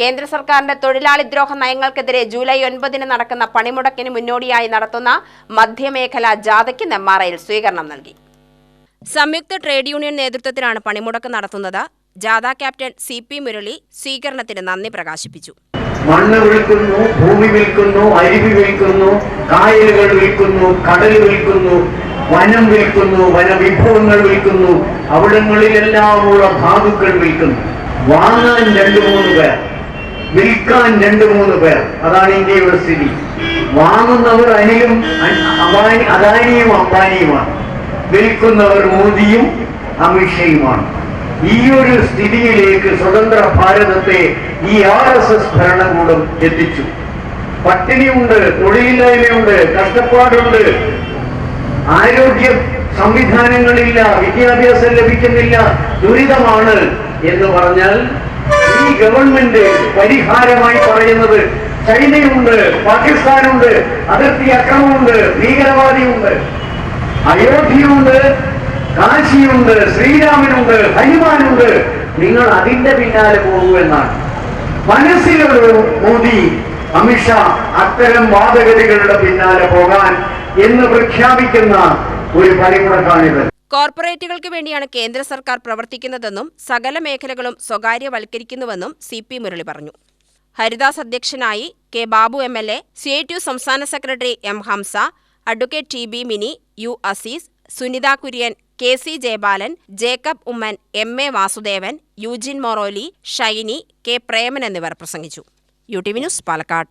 കേന്ദ്ര സർക്കാരിന്റെ തൊഴിലാളി ദ്രോഹ നയങ്ങൾക്കെതിരെ ജൂലൈ ഒൻപതിന് നടക്കുന്ന പണിമുടക്കിന് മുന്നോടിയായി നടത്തുന്ന മധ്യമേഖല ജാഥയ്ക്ക് നെമ്മാറയിൽ സ്വീകരണം നൽകി. സംയുക്ത ട്രേഡ് യൂണിയൻ നേതൃത്വത്തിലാണ് പണിമുടക്ക് നടത്തുന്നത്. ജാഥ ക്യാപ്റ്റൻ സി പി മുരളി സ്വീകരണത്തിന് നന്ദി പ്രകാശിപ്പിച്ചു. മണ്ണ് വിൽക്കുന്നു ഭൂമി വിൽക്കുന്നു അരുവി വിൽക്കുന്നു കായലുകൾ വിൽക്കുന്നു കടൽ വിൽക്കുന്നു വനം വിൽക്കുന്നു വനവിഭവങ്ങൾ വിൽക്കുന്നു അവിടങ്ങളിലെല്ലാമുള്ള ധാതുക്കൾ വിൽക്കുന്നു. വാങ്ങാൻ രണ്ടു മൂന്ന് പേർ. വിൽക്കാൻ രണ്ടു മൂന്ന് പേർ. അതാണ് ഇന്ത്യയുടെ സ്ഥിതി. വാങ്ങുന്നവർ അനിലും അബാനി അദാനിയും അംബാനിയുമാണ്. വിൽക്കുന്നവർ മോദിയും അമിത്ഷയുമാണ്. ഈ ഒരു സ്ഥിതിയിലേക്ക് സ്വതന്ത്ര ഭാരതത്തെ ഈ ആർ എസ് എസ് ഭരണകൂടം എത്തിച്ചു. പട്ടിണിയുണ്ട് തൊഴിലില്ലായ്മയുണ്ട് കഷ്ടപ്പാടുണ്ട്. ആരോഗ്യ സംവിധാനങ്ങളില്ല വിദ്യാഭ്യാസം ലഭിക്കുന്നില്ല ദുരിതമാണ് എന്ന് പറഞ്ഞാൽ ഈ ഗവൺമെന്റ് പരിഹാരമായി പറയുന്നത് ചൈനയുണ്ട് പാകിസ്ഥാനുണ്ട് അതിർത്തി അക്രമമുണ്ട് ഭീകരവാദിയുണ്ട്. അയോധ്യയുണ്ട് കാശിയുണ്ട് ശ്രീരാമനുണ്ട് ഹനുമാനുണ്ട്. നിങ്ങൾ അതിന്റെ പിന്നാലെ പോകൂ എന്നാണ്. മനസ്സിലൊരു മോദി അമിത്ഷാ അത്തരം വാദഗതികളുടെ പിന്നാലെ പോകാൻ എന്ന് പ്രഖ്യാപിക്കുന്ന ഒരു പണിമുടക്കാണിത് കോർപ്പറേറ്റുകൾക്ക് വേണ്ടിയാണ് കേന്ദ്ര സർക്കാർ പ്രവർത്തിക്കുന്നതെന്നും സകല മേഖലകളും സ്വകാര്യവൽക്കരിക്കുന്നുവെന്നും സി പി മുരളി പറഞ്ഞു. ഹരിദാസ് അധ്യക്ഷനായി K Babu M L A C I T U സംസ്ഥാന secretary M Hamsa advocate T B Mini U Azeez Sunitha Kurian K C Jayabalan Jacob Oommen M A Vasudevan Eugene Moroli Shiny K Preman എന്നിവർ പ്രസംഗിച്ചു. U T V news Palakkad.